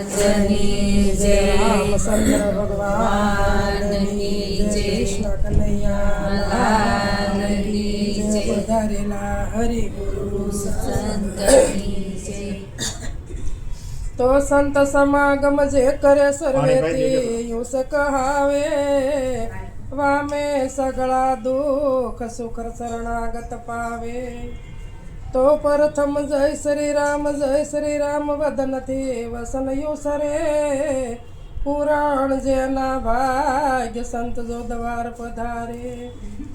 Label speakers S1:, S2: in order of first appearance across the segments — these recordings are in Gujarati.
S1: જની જય
S2: રામચંદ્ર ભગવાનની જય કૃષ્ણ કનૈયા જય
S1: જય
S2: પધારેલા ગુરુ
S1: સંતની જય
S2: તો સંત સમાગમ જે કરે. યુસ કહાવે વામે સગળા દુઃખ સુખ શરણાગત પાવે તો પ્રથમ જય શ્રી રામ, જય શ્રી રામ વદનથી વસન યુસરે. પુરાણ જેના ભાગ્ય સંત જો દ્વાર પધારે.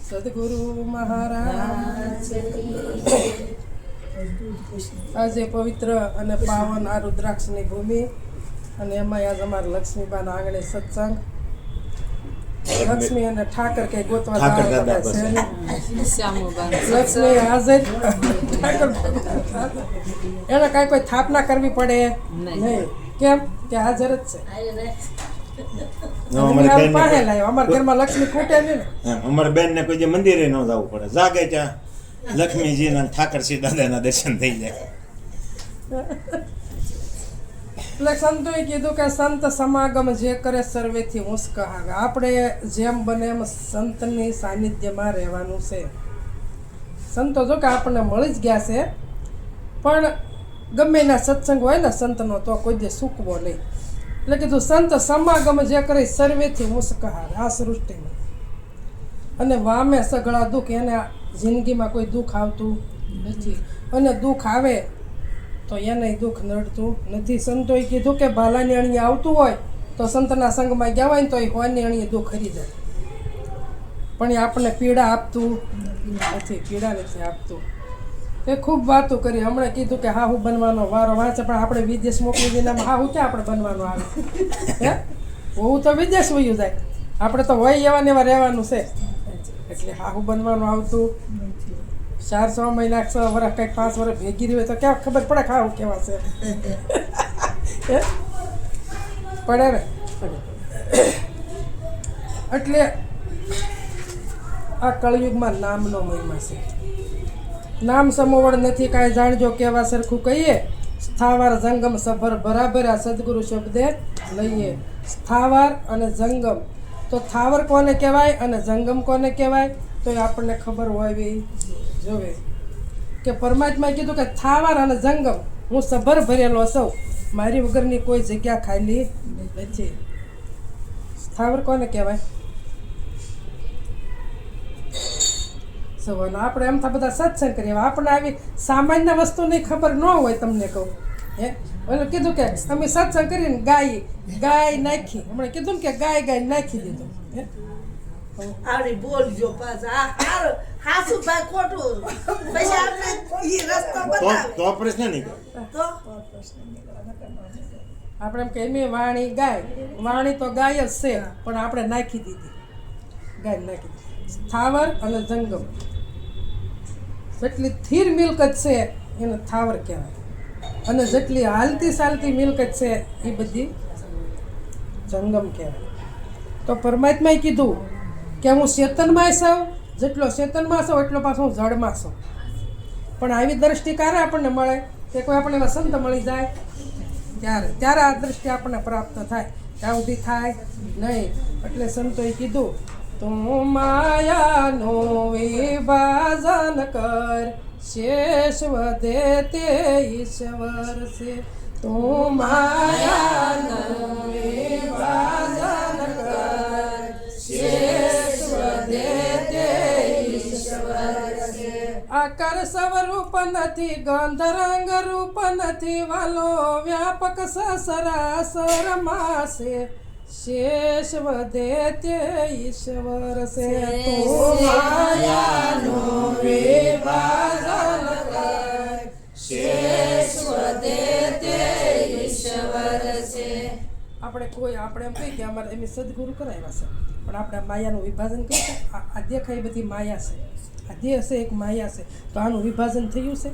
S2: સદગુરુ મહારાજ. આજે પવિત્ર અને પાવન આ રુદ્રાક્ષની ભૂમિ અને એમાં આજ અમારા લક્ષ્મીબાના આંગણે સત્સંગ. લક્ષ્મી અને ઠાકર કે ગોતવા
S3: ઠાકર દાદા
S2: લક્ષ્મી હાજર. ઠાકર એને કાંઈ કોઈ થાપના કરવી પડે?
S1: નહીં.
S2: કેમ? કે હાજર જ છે.
S3: ન, અમારી
S2: અમારા ઘરમાં લક્ષ્મી ખૂટે નહીં ને.
S3: બેન ને કોઈ જે મંદિરે ન જવું પડે. જાગે ત્યાં. લક્ષ્મીજીના ઠાકરસિંહ દાદાના દર્શન થઈ જાય.
S2: એટલે સંતોએ કીધું કે સંત સમાગમ જે કરે સર્વેથી ઊંચ કહાવે આપણે જેમ બને એમ સંતની સાનિધ્યમાં રહેવાનું છે. સંતો જો કે આપણને મળી જ ગયા છે, પણ ગમે એના સત્સંગ હોય ને સંતનો તો કોઈ દે સૂકવો નહીં. એટલે કીધું સંત સમાગમ જે કરે સર્વેથી કહાવે આ સૃષ્ટિમાં અને વામે સઘળા દુઃખ, એને જિંદગીમાં કોઈ દુઃખ આવતું નથી. અને દુઃખ આવે તો એને દુઃખ નડતું નથી. સંતોએ કીધું કે ભાલાની અણીએ આવતું હોય તો સંતના સંગમાં ગયા હોય ને તો એ હોવાની અણીએ દુઃખ ખરી જાય. પણ એ આપણને પીડા આપતું નથી, પીડા નથી આપતું. એ ખૂબ વાતો કરી. હમણાં કીધું કે હા હું બનવાનો વારો વાંચે, પણ આપણે વિદેશ મોકલી દઈને આમાં હા હું ક્યાં આપણે બનવાનો આવે? હે? હું તો વિદેશ વયું જાય. આપણે તો હોય એવા ને એવા રહેવાનું છે. એટલે હા હું બનવાનું આવતું. ચાર છ મહિના છ વર્ષ કંઈક પાંચ વર્ષ ભેગી રહ્યું હોય તો ક્યાં ખબર પડે ખાવું કેવા છે? પડે ને એટલે આ કળયુગમાં નામનો મહિમા છે. નામ સમોવડ નથી, કાંઈ જાણજો કેવા સરખું કહીએ? સ્થાવર જંગમ સભર બરાબર આ સદગુરુ શબ્દે લઈએ. સ્થાવર અને જંગમ. તો થાવર કોને કહેવાય અને જંગમ કોને કહેવાય? તો એ આપણને ખબર હોવી જોવે. કે પરમાત્માએ કીધું કે થાવર અને જંગમ, હું સભર ભરેલો સૌ મારી વગરની કોઈ જગ્યા ખાલી નથી. સ્થાવર કોને કહેવાય? સવાલ. આપણે એમ થાય બધા સત્સંગ કરીએ. આપણે આવી સામાન્ય વસ્તુની ખબર ન હોય તમને કહું. હે? ઓલું કીધું કે અમે સત્સંગ કરીને ગાય ગાય નાખી. હમણાં કીધું ને કે ગાય ગાય નાખી દીધું. હે?
S4: આવડી બોલજો પાછા. આ હાસુ ભાઈ ખોટું. પછી આપણે ઈ રસ્તો બતાવે
S3: તો પ્રશ્ન નહીં
S4: તો?
S2: આપણે એમ કે એમ વાણી ગાય. વાણી તો ગાય જ છે પણ આપણે નાખી દીધી. ગાય નાખી દીધી. સ્થાવર અને જંગમ. જેટલી થીર મિલકત છે એને થાવર કહેવાય. અને જેટલી હાલતી ચાલતી મિલકત છે એ બધી જંગમ કહેવાય. તો પરમાત્માએ કીધું કે હું ચેતનમાં છું જેટલો ચેતનમાં છો, એટલો પાછો જળમાં છો. પણ આવી દ્રષ્ટિ ક્યારે આપણને મળે? કે કોઈ આપણને એવા સંત મળી જાય? ત્યારે ત્યારે આ દ્રષ્ટિ આપણને પ્રાપ્ત થાય. ત્યાં સુધી થાય નહીં. એટલે સંતોએ કીધું, તું માયાનો વિભાજન કર, શેષ વધે તે ઈશ્વર છે. તું માયાનો વિભાજન આકાર સ્વરૂપ નથી ગંધરંગ રૂપ નથી વાલો વ્યાપક સસરાસર માસે. શેષ વધે તે ઈશ્વર સે. તું માયાનો વિભાજન કર. શેષ વધે તે ઈશ્વર સે. આપણે કોઈ આપણે એમ કહીએ કે અમારે એમ સદગુરુ કરાવ્યા છે. પણ આપણે માયાનું વિભાજન કરીએ આ દેખાય બધી માયા છે. આ દેહ છે એક માયા છે તો આનું વિભાજન થયું છે?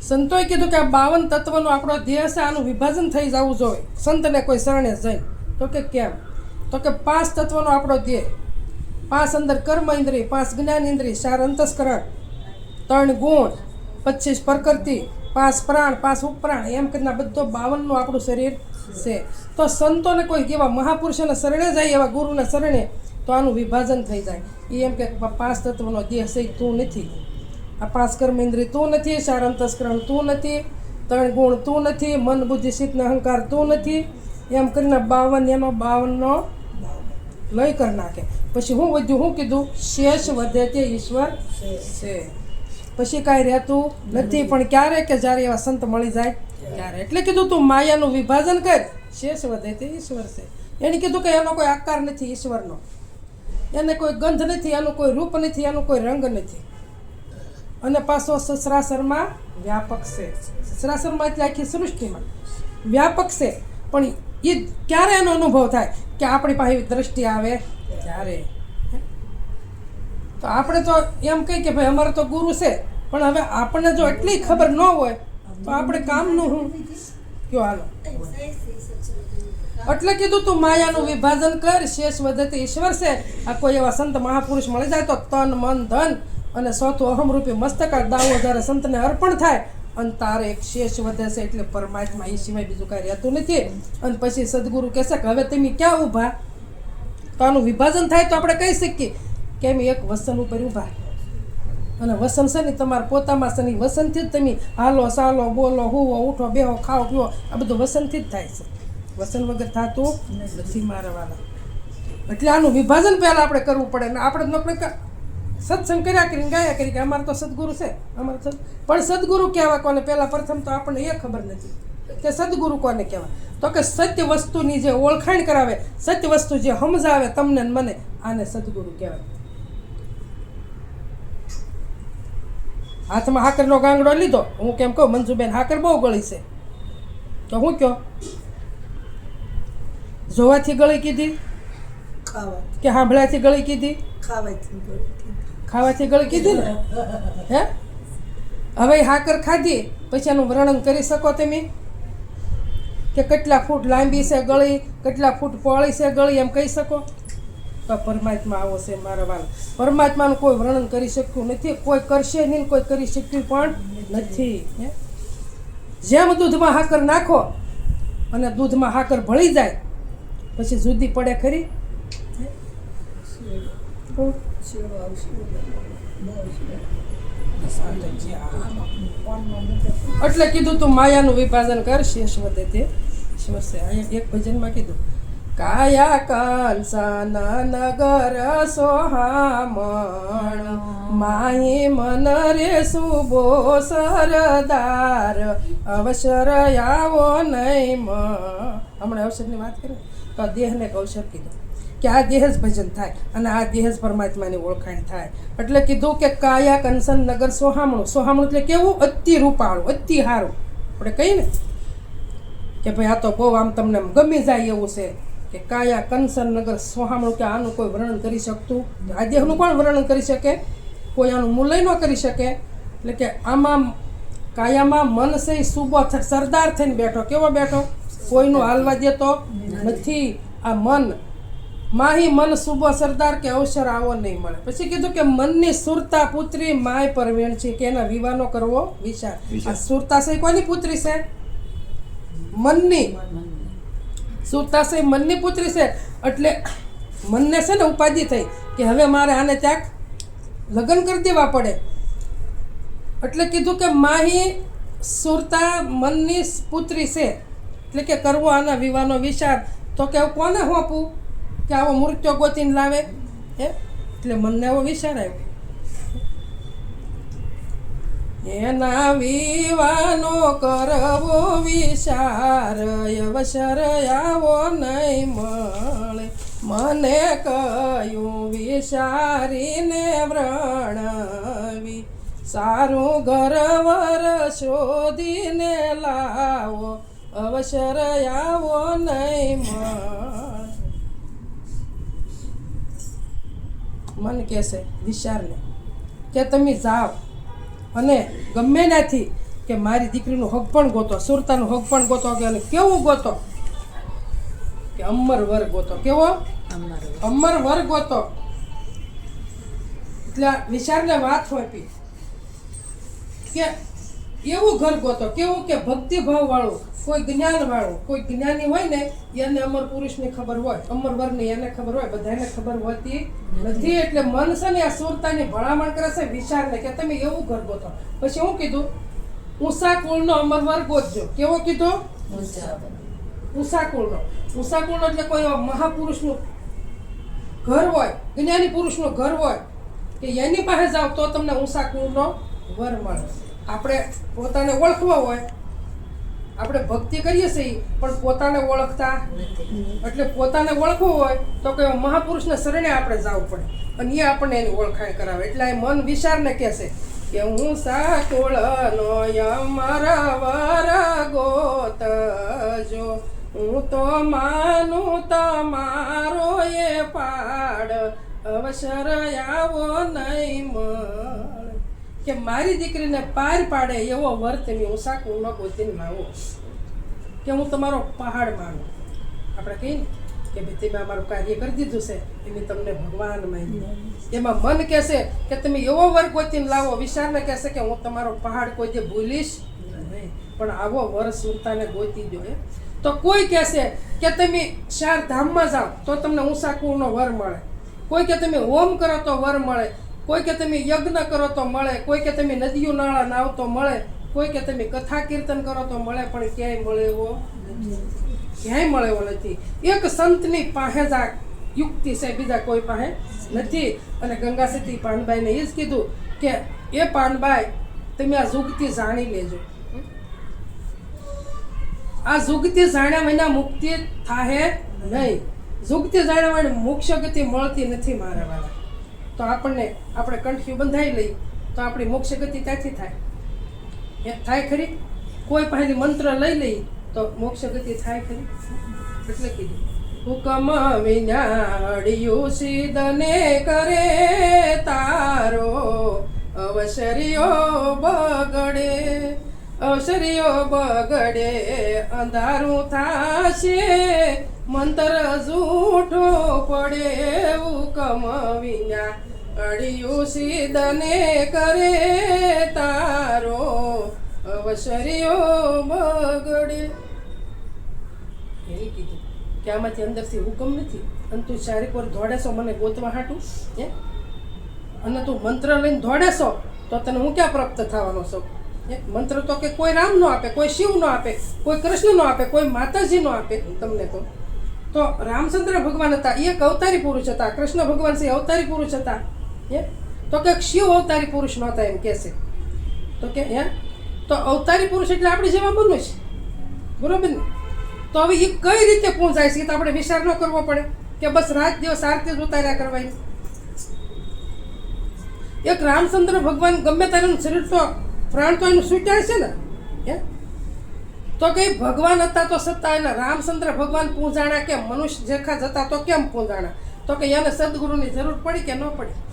S2: સંતોએ કીધું કે આ બાવન તત્વનો આપણો દેહ છે, આનું વિભાજન થઈ જવું જોઈએ. સંતને કોઈ શરણે જઈ તો કે કેમ? તો કે પાંચ તત્વનો આપણો દેહ પાંચ અંદર કર્મ ઇન્દ્રિય, પાંચ જ્ઞાન ઇન્દ્રિય, ચાર અંતસ્કરણ, ત્રણ ગુણ, પચીસ પ્રકૃતિ, પાંચ પ્રાણ, પાંચ ઉપપ્રાણ એમ કરીને બધો બાવનનું આપણું શરીર છે. તો સંતોને કોઈ એવા મહાપુરુષોને શરણે જાય એવા ગુરુને શરણે તો આનું વિભાજન થઈ જાય. એ એમ કે પાંચ તત્વનો દેહ છે તું નથી. આ પાંચ કર્મેન્દ્રિય તું નથી ચાર અંતસ્કરણ તું નથી, ત્રણ ગુણ તું નથી, મન બુદ્ધિ ચિત્ત અહંકાર તું નથી. એમ કરીને બાવન, એનો બાવનનો લય કરી નાખે. પછી હું વધ્યું, હું કીધું, શેષ વધે તે ઈશ્વર છે. પછી કાંઈ રહેતું નથી, પણ ક્યારે કે જ્યારે એવા સંત મળી જાય, ત્યારે. એટલે કીધું તું, માયાનું વિભાજન કર. શેષ વધે તે ઈશ્વર છે. એને કીધું કે એનો કોઈ આકાર નથી ઈશ્વરનો. એને કોઈ ગંધ નથી એનું કોઈ રૂપ નથી એનું કોઈ રંગ નથી. અને પાછો સસરાસરમાં વ્યાપક છે. સસરાસરમાં એટલે આખી સૃષ્ટિમાં વ્યાપક છે. પણ એ ક્યારે એનો અનુભવ થાય કે આપણી પાસે દ્રષ્ટિ આવે? ત્યારે તો આપણે તો એમ કહી કે ભાઈ, અમારે તો ગુરુ છે. પણ હવે આપણને જો એટલી ખબર ન હોય, તો આપણે કામનું હું કયો હાલો. એટલે કીધું તું, માયાનું વિભાજન કર, શેષ વધતે ઈશ્વર છે. આ કોઈ એવા સંત મહાપુરુષ મળી જાય તો તન, મન, ધન અને ચોથું અહમરૂપી મસ્તક દાવો જ્યારે સંતને અર્પણ થાય, અને તારે એક શેષ વધે છે એટલે પરમાત્મા એ સિવાય બીજું કાંઈ રહેતું નથી. અને પછી સદગુરુ કહેશે કે હવે તમે ક્યાં ઊભા? તો આનું વિભાજન થાય તો આપણે કહી શકીએ કે એમ એક વસન ઉપર ઊભા. અને વસન છે ને તમારા પોતામાં છે ને વસનથી જ તમે હાલો, સાલો, બોલો, હુવો, ઉઠો, બેહો, ખાઓ પીવો આ બધું વસનથી જ થાય છે. વસન વગર થતું નથી મારવાના એટલે આનું વિભાજન પહેલાં આપણે કરવું પડે. ને આપણે ક- સત્સંગ કર્યા કરીને ગાયા કરી કે અમારે તો સદગુરુ છે. અમારે પણ સદગુરુ કહેવા કોને? પહેલાં પ્રથમ તો આપણને એ ખબર નથી કે સદગુરુ કોને કહેવાય. તો કે સત્ય વસ્તુની જે ઓળખાણ કરાવે, સત્ય વસ્તુ જે સમજાવે તમને મને, આને સદગુરુ કહેવાય. હાથમાં હાકરનો ગાંગડો લીધો. હું કેમ કહું, મંજુબેન હાકર બહુ ગળી છે. તો હું કયો જોવાથી ગળી કીધી? કે સાંભળાથી ગળી કીધી?
S4: ખાવાથી ગળી.
S2: કીધી. ને? હે? હવે હાકર ખાધી પછી એનું વર્ણન કરી શકો તમે? કે કેટલા ફૂટ લાંબી છે ગળી કેટલા ફૂટ પહોળી છે ગળી એમ કહી શકો? તો પરમાત્મા આવો છે મારા વાલ. પરમાત્માનું કોઈ વર્ણન કરી શકતું નથી કોઈ કરશે નહીં કોઈ કરી શક્યું પણ નથી જેમ દૂધમાં હાકર નાખો અને દૂધમાં હાકર ભળી જાય પછી જુદી પડે ખરી? એટલે કીધું તું માયાનું વિભાજન કર શેષ વધે તે ઈશ્વર અહીંયા એક ભજનમાં કીધું કાયા કંસન નગર સોહામણ માહી મન રે સુબો સરદાર અવસર આવો નહીં મ હમણાં અવસરની વાત કરી? દેહને એક અવસર કીધું કે આ દેહ જ ભજન થાય અને આ દેહ જ પરમાત્માની ઓળખાણ થાય. એટલે કીધું કે કાયા કંસન નગર સોહામણું. સોહામણું એટલે કેવું? અતિ રૂપાળું, અતિ હારું. આપણે કહીએ ને કે ભાઈ આ તો બહુ આમ તમને ગમી જાય એવું છે કે કાયા કંસન નગર સોહામણું કે આનું કોઈ વર્ણન કરી શકતું? આ દેહનું કોણ વર્ણન કરી શકે? કોઈ આનું મૂલ્ય ન કરી શકે? એટલે કે આમાં કાયામાં મન છે સુબો સરદાર થઈને બેઠો. કેવો બેઠો? કોઈનું હાલવા દેતો નથી. આ મન. માહી મન સુબો સરદાર કે અવસર આવો નહીં મળે. પછી કીધું કે મનની સુરતા પુત્રી માય પરવેણ છે કે એના વિવાહનો કરવો વિચાર. આ સુરતા છે કોની પુત્રી છે? મનની. સુરતા છે મનની પુત્રી છે. એટલે મનને છે ને ઉપાધિ થઈ કે હવે મારે આને ત્યાંક લગ્ન કરી દેવા પડે. એટલે કીધું કે માહી સુરતા મનની પુત્રી છે. એટલે કે કરવો આના વિવાહનો વિચાર. તો કે કોને હોપું કે આવો મૃત્યુ ગોતીને લાવે? હે? એટલે મને એવો વિચાર આવ્યો. એના વિવાનો કરવો વિચાર, અવસર આવો નહીં મળે. મને કયું વિચારીને વ્રણવી? સારું ઘર વર શોધીને લાવો. અવસર આવો નહીં મન. કહેશે વિશાળને કે તમે જાઓ. અને ગમે નથી કે મારી દીકરીનું હક પણ ગોતો સુરતાનું હક પણ ગોતો કે અને કેવું ગોતો? કે અમર વર ગોતો. કેવો? અમર વર. ગોતો. એટલે વિશાળને વાત હોય કે એવું ઘર ગોતો કેવું કે ભક્તિભાવ વાળું કોઈ જ્ઞાન વાળું કોઈ જ્ઞાની હોય ને એને અમર પુરુષની ખબર હોય અમર વરની એને ખબર હોય બધાને ખબર હોતી નથી. એટલે મન છે ને આ સુરતાની ભલામણ કરે છે વિચારને કે તમે એવું ઘર ગોતો પછી હું કીધું ઊંસા કુળનો અમર વર ગોતજો કેવો કીધો?
S1: ઉષા
S2: ઊંસા કુળનો ઊંસા કુળનો એટલે કોઈ એવા મહાપુરુષનું ઘર હોય જ્ઞાની પુરુષનું ઘર હોય કે એની પાસે જાઓ તો તમને ઊંસા કુળનો વર મળે. આપણે પોતાને ઓળખવા હોય. આપણે ભક્તિ કરીએ છીએ પણ પોતાને ઓળખતા એટલે પોતાને ઓળખવું હોય તો કે મહાપુરુષને શરણે આપણે જવું પડે. અને એ આપણને એની ઓળખાણ કરાવે. એટલે એ મન વિચારને કહેશે કે હું સાકોળનો અમારા વર ગોતજો. હું તો માનું તમારો એ પાડ. અવસર આવો નહીં કે મારી દીકરીને પાર પાડે એવો વર તમે હું સાકું ન ગોતીને લાવો કે હું તમારો પહાડ માનું. આપણે કહીએ કે ભાઈ તમે અમારું કાર્ય કરી દીધું છે, એની તમને ભગવાન માની. એમાં મન કહેશે કે તમે એવો વર ગોતીને લાવો વિશાળને કહેશે કે હું તમારો પહાડ કોઈ જે ભૂલીશ નહીં. પણ આવો વર સુરતાને ગોતી દો એ તો કોઈ કહેશે કે તમે ચાર ધામમાં જાઓ, તો તમને ઊંસા કુળનો વર મળે. કોઈ કે તમે હોમ કરો તો વર મળે. કોઈ કે તમે યજ્ઞ કરો તો મળે, કોઈ કે તમે નદીઓ નાળા નાવ તો મળે, કોઈ કે તમે કથા કીર્તન કરો તો મળે, પણ ક્યાંય મળે એવો ક્યાંય મળે એવો નથી. એક સંતની પાસે જ આ યુક્તિ છે, બીજા કોઈ પાસે નથી. અને ગંગા સતી પાનબાઈને એ જ કીધું કે, એ પાનબાઈ, તમે આ જુગતી જાણી લેજો. આ જુગતી જાણ્યા વિના મુક્તિ થાહે નહીં. જુગતી જાણ્યા વિના મોક્ષ ગતિ મળતી નથી મારા વાળા. તો આપણને આપણે કંઠી બંધાઈ લઈ, તો આપણી મોક્ષ ગતિ ત્યાંથી થાય. એ થાય ખરી? કોઈ પાસેથી મંત્ર લઈ લઈ, તો મોક્ષ ગતિ થાય ખરી? એટલે કીધું. હુકમ વિનાડિયું સિદ્ધને કરે તારો અવસરિયો બગડે અવસરિયો બગડે, અંધારું થાશે, મંત્ર જૂઠો પડે. હુકમ વિના અડિયું સીધને કરે તારો અવસરિયો બગડે. કીધું, કે આમાંથી અંદરથી હુકમ નથી, અને તું શારીરિક વાર દોડેશો, મને ગોતવા હાટું, હે? અને તું મંત્ર લઈને દોડેશો, તો તને હું ક્યાં પ્રાપ્ત થવાનો છું? મંત્ર તો કે કોઈ રામ નો આપે, કોઈ શિવ નો આપે, કોઈ કૃષ્ણ નો આપે, કોઈ માતાજી નો આપે તમને તો તો રામચંદ્ર ભગવાન હતા એ એક અવતારી પુરુષ હતા, કૃષ્ણ ભગવાન છે અવતારી પુરુષ હતા. હે? તો કે શિવ અવતારી પુરુષ નહોતા એમ કહેશે તો કે, હે? તો અવતારી પુરુષ એટલે આપણે જેવા છે બરોબર ને? તો હવે એ કઈ રીતે પહોંચાય છે એ તો આપણે વિચાર ન કરવો પડે કે બસ રાત દિવસ આરતી જ ઉતાર્યા કરવાની. એક રામચંદ્ર ભગવાન ગમે ત્યારે એનું શરીર તો પ્રાણ તો એનું છૂટ્યા છે ને? હે? તો કે ભગવાન હતા તો સત્તા એના રામચંદ્ર ભગવાન પૂંજાણા કે મનુષ્ય જેખા જતા તો કેમ પૂંજાણા? તો કે એને સદગુરુની જરૂર પડી કે ન પડી?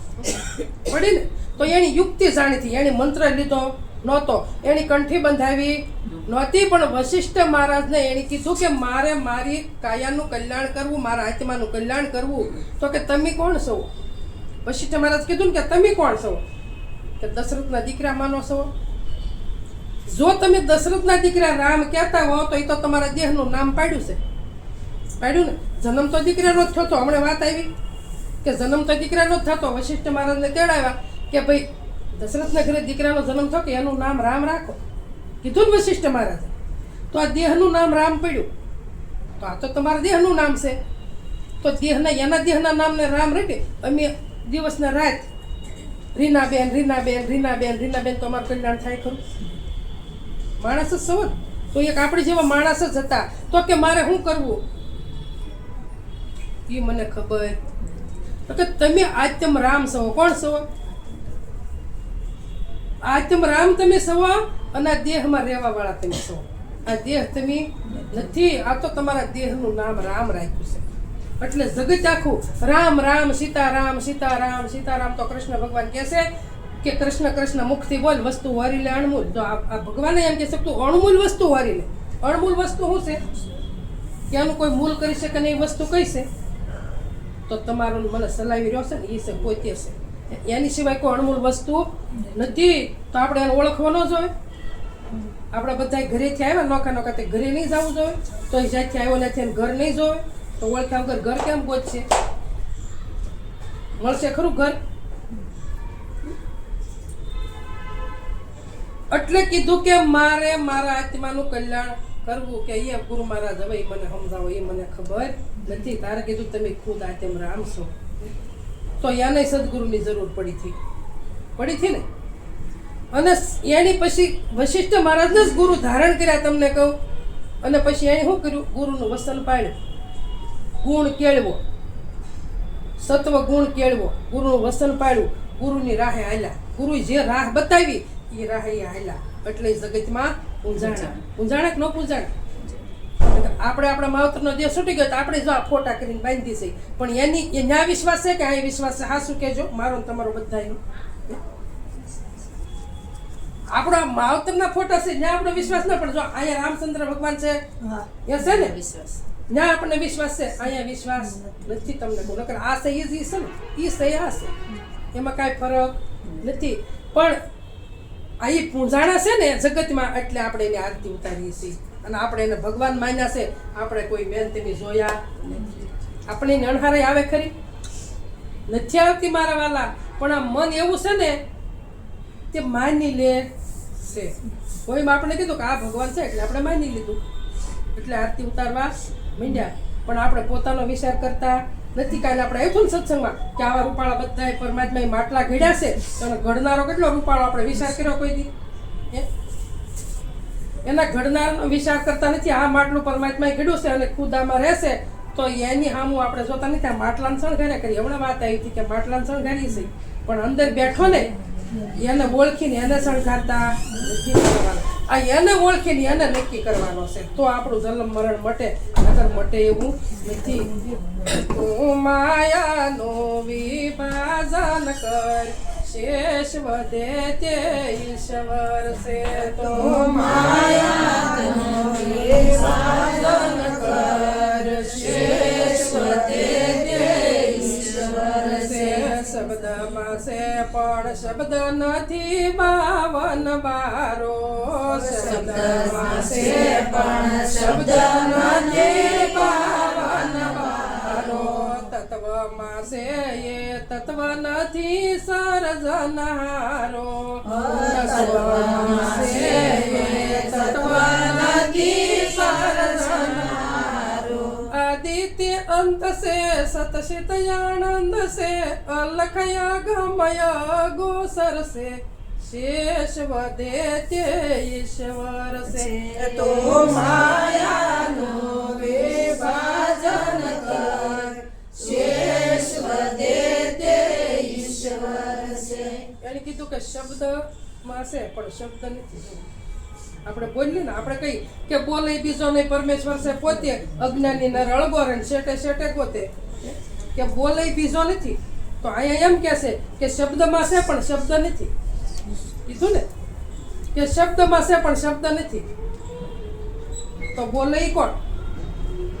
S2: પડી ને તો એની યુક્તિ જાણીતી, એની મંત્ર લીધો નહોતો. એની કંઠી બંધાવી નહોતી, પણ વશિષ્ઠ મહારાજને એણે કીધું કે મારે મારી કાયાનું કલ્યાણ કરવું, મારા આત્માનું કલ્યાણ કરવું. તો કે તમે કોણ છો? વશિષ્ઠ મહારાજ કીધું ને કે તમે કોણ છો? કે દશરથના દીકરા માનો છો? જો તમે દશરથના દીકરા રામ કહેતા હો, તો એ તો તમારા દેહનું નામ પાડ્યું છે. પાડ્યું ને? જન્મ તો દીકરાનો જ થયો તો હમણાં વાત આવી. કે જન્મ તો દીકરાનો જ થતો, વશિષ્ઠ મહારાજને તેડાવ્યા કે ભાઈ દશરથના ઘરે દીકરાનો જન્મ થયો કે એનું નામ રામ રાખો. કીધું ને વશિષ્ઠ મહારાજે. તો આ દેહનું નામ રામ પડ્યું. તો આ તો તમારા દેહનું નામ છે. તો દેહના, એના દેહના નામને રામ રેટે. અમે દિવસને રાત રીનાબેન રીનાબેન રીનાબેન રીનાબેન તો અમારું કલ્યાણ થાય ખરું. માણસ જ સૌ તો એક આપણે જેવા માણસ જ હતા. તો કે મારે શું કરવું? એ મને ખબર તો કે તમે આત્યમ રામ સવો. કોણ સવો? આત્યમ રામ તમે સવા અને આ દેહમાં રહેવા વાળા તમે સવો. આ દેહ તમે નથી, આ તો તમારા દેહનું નામ રામ રાખ્યું છે. એટલે જગત આખું રામ રામ, સીતારામ સીતારામ સીતારામ તો કૃષ્ણ ભગવાન કહે છે કે કૃષ્ણ કૃષ્ણ મુખથી બોલ, વસ્તુ વારી લે અણમૂલ. તો આ ભગવાને એમ કહે છે તું અણમૂલ વસ્તુ વારી લે. અણમૂલ વસ્તુ શું છે? આનું કોઈ મૂલ કરી શકે નહીં વસ્તુ કઈ છે? તો તમારું મને સલાવી રહ્યો છે ને એ છે પોતે છે. એની સિવાય કોઈ અણમૂળ વસ્તુ નથી. તો આપણે એને ઓળખવો ન જોઈએ. આપણે બધા ઘરેથી આવ્યા નોખા નોખા તે ઘરે નહીં જવું જોઈએ. તો એ જ્યાંથી આવ્યો નથી ઘર નહીં જોવે. તો ઓળખ્યા વગર ઘર કેમ ગોતશે? મળશે ખરું ઘર? એટલે કીધું કે મારે મારા આત્માનું કલ્યાણ કરવું કે અહીંયા ગુરુ મહારાજ હવે એ મને સમજાવો એ મને ખબર નથી, તારે કીધું તમે ખુદ આત્મ રામ છો તો એને સદગુરુની જરૂર પડી હતી. પડી હતી ને? અને એની પછી વશિષ્ઠ મહારાજને જ ગુરુ ધારણ કર્યા તમને કહું. અને પછી એણે શું કર્યું? ગુરુનું વસન પાડ્યું. ગુણ કેળવો. સત્વ ગુણ કેળવો. ગુરુનું વસન પાડ્યું. ગુરુની રાહે હાલ્યા. ગુરુએ જે રાહ બતાવી, એ રાહે હાલ્યા. એટલે જગતમાં ઊંઝાણા. ઊંઝાણા કે ન પૂંજાણા આપણે આપણા માવતરનો દેહ છૂટી ગયો તો આપણે જો આ ફોટા કરીને બાંધી છે પણ એની એ ન્યા વિશ્વાસ છે કે આ વિશ્વાસ છે હા શું કહેજો? મારો તમારો બધાનો. આપણા માવતરના ફોટા છે જ્યાં આપણો વિશ્વાસ ના પણ જો અહીંયા રામચંદ્ર ભગવાન છે એ છે ને?
S1: વિશ્વાસ.
S2: જ્યાં આપણને વિશ્વાસ છે અહીંયા વિશ્વાસ નથી તમને બોલો નકર આ સહી જ છે ને? એ સહી આ છે. એમાં કાંઈ ફરક નથી. પણ આ એ પૂંજાણા છે ને જગતમાં એટલે આપણે એની આરતી ઉતારીએ છીએ. અને આપણે એને ભગવાન માન્યા છે. આપણે કોઈ બેન તેની જોયા નથી. આપણે નણહારે આવે ખરી? નથી આવતી મારા વાલા. પણ આ મન એવું છે ને, તે માની લે છે. કોઈમાં આપણે કીધું કે આ ભગવાન છે એટલે આપણે માની લીધું. એટલે આરતી ઉતારવા મીંડ્યા. પણ આપણે પોતાનો વિચાર કરતા નથી. કાલે આપણે આવ્યું ને સત્સંગમાં કે આવા રૂપાળા બધા પરમાત્મા માટલા ઘડ્યા છે. અને ઘડનારો કેટલો રૂપાળો આપણે વિચાર કર્યો કોઈ દી? હે? એના ઘડનારનો વિચાર કરતા નથી. આ માટલું પરમાત્માએ ઘડ્યું છે અને ખુદ આમાં રહેશે. તો એની સામું આપણે જોતા નથી. આ માટલાને શણગાર્યા કરીએ હમણાં વાત આવી હતી કે માટલાને શણગારીએ છે. પણ અંદર બેઠો ને, એને ઓળખીને એને શણગારતા આ એને ઓળખીને એને નક્કી કરવાનો છે. તો આપણું જન્મ મરણ મટે. નકર મટે એવું નથી. તું માયાનો વિભાજન કર. વધે તે ઈશ્વર છે તો માયાનો વિભાજન કર શેષ વધે તે ઈશ્વર છે શબ્દમાં છે પણ શબ્દ નથી બાવન બારો શબ્દમાં છે પણ શબ્દ નથી બારો તત્વમાં છે એ તત્વ નથી સર્જનહારો તત્વમાં છે એ તત્વ નથી સર્જનહારો આદિત્ય અંત છે સતશિત આનંદ છે અલખયા ગમય ગોસર છે શેષ વધે તે ઈશ્વર છે તો માયા નો વેવા એને કીધું કે શબ્દમાં પણ શબ્દ નથી. આપણે બોલીએ ને, આપણે કઈ કે બોલે બીજો નહીં, પરમેશ્વર છે પોતે અજ્ઞાની ને રળગો રે શેટે શેટે પોતે કે બોલે બીજો નથી. તો અહીંયા એમ કે છે કે શબ્દમાં છે પણ શબ્દ નથી. કીધું ને? કે શબ્દમાં છે પણ શબ્દ નથી. તો બોલે કોણ?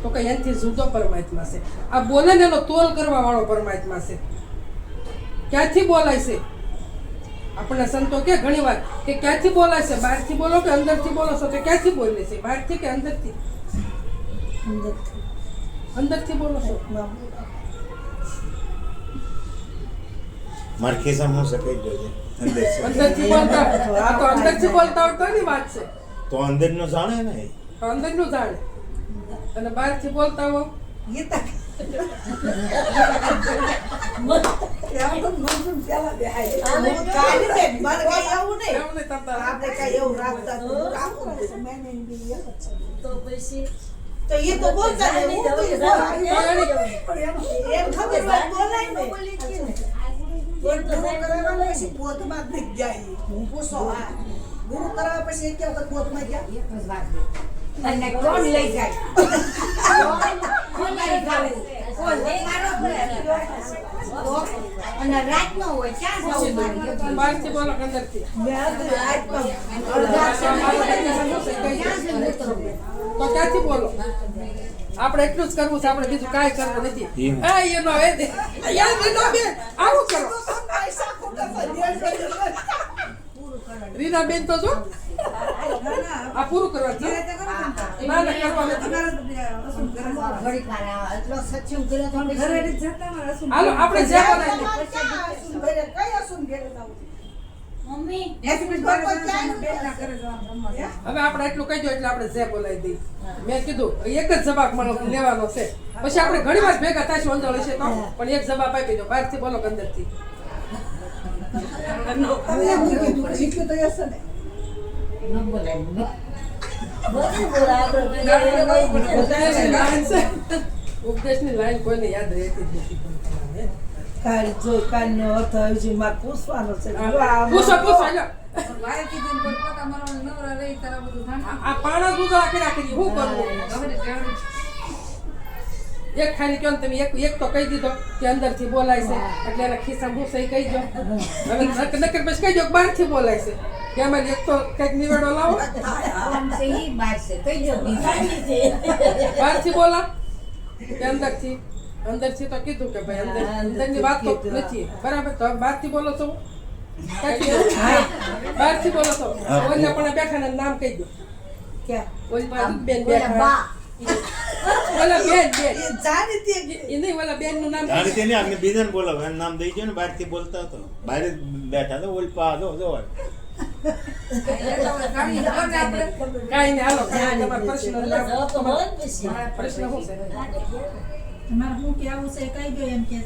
S2: તો કે એનાથી જુદો પરમાત્મા છે. આ બોલે ને એનો તોલ કરવા વાળો પરમાત્મા છે. ક્યાંથી બોલાય છે? આપણને સંતો કે ઘણી વાર કે ક્યાંથી બોલાય છે? બહારથી બોલો કે અંદરથી બોલો છો? કે ક્યાંથી બોલે છે બહારથી કે અંદરથી?
S4: અંદરથી.
S2: અંદરથી બોલો છો?
S3: મારા સફેદ જોઈએ અંદર છે.
S2: અંદરથી બોલતા આ તો અંદરથી બોલતા આવતાની વાત છે.
S3: તો અંદરનું જાણે ને
S2: અંદરનું જાણે. અને બહારથી બોલતા હો
S4: ગીતા એમ તો એક જ
S1: પછી
S4: તો એ તો બોલતા ને હું તો ખબર બોલાય ને. પણ ગુરુ કરાવવા પછી બોધમાં જ નહીં જાય. હું પૂછો હા. ગુરુ કરાવવા પછી એક વખત પોતમાં ગયા
S5: અને કોણ લઈ જાય? કોણ લઈ જાય? કોણ? લઈ અને રાતનો હોય ક્યાં જવું મારે?
S2: બહારથી બોલો અંદરથી
S4: રાત પણ
S2: તો ક્યાંથી બોલો? આપણે એટલું જ કરવું છે આપણે બીજું કાંઈ કરવું નથી.
S3: એમ.
S2: હા એનો એ દે. યાર એનો બે. આવું કરો.
S4: પૈસા ખોટા પર દેડ કરી.
S2: રીના બેન તો જો
S4: ના, ના,
S2: પૂરું કરવા હવે આપણે એટલું કહી દો એટલે આપણે જે બોલાવી દઈએ. મેં કીધું એક જ જવાબ મને લેવાનો છે. પછી આપણે ઘણી વાર ભેગા થઈશું અંદર હશે તો પણ એક જવાબ આપી દો. બહારથી બોલો અંદરથી
S4: કીધું, તો હશે ને.
S2: ઉપદેશની લાઈન છે ઉપદેશની લાઈન કોઈને યાદ રહેતી જ નથી હે?
S6: કાલ જોઈ અર્થ આવ્યો છે મારે પૂછવાનો છે.
S2: પૂછો પૂછો લ્યો.
S7: કીધું પણ પોતા નવરા રહી તારા બધું
S2: આ પાણા દૂધળા કર્યા કરી શું કરવું? એક ખાલી કયો ને તમે એક એક તો કહી દીધો કે અંદરથી બોલાય છે એટલે એના ખિસ્સા ભૂસાઈ કહી દો હવે નક- નકર પછી કહી દો કે બહારથી બોલાય છે. કે એક તો કંઈક નિવેડો લાવો. બહારથી બોલા. કે અંદરથી. અંદરથી તો કીધું કે ભાઈ અંદર અંદરની વાત તો નથી. બરાબર તો બહારથી બોલો છો બહારથી બહારથી બોલો છો ઓલા પણ બેઠા ને નામ કહી દો.
S6: ક્યાં?
S2: ઓલી બાજુ બેન બેઠા. ઓલા બેન બેન.
S6: એ જાણીતી
S2: નહીં ઓલા બેનનું નામ
S3: જાણે તેને આપણે બીજાને બોલાવો. એનું નામ દઈ ગયો ને બહારથી બોલતા હતો બહાર બેઠા તો ઓલપા જો જો
S7: એટલે
S2: કાંઈ કાંઈ પ્રશ્ન શું છે
S8: તમારે શું કેવું છે? એ ગયો એમ કે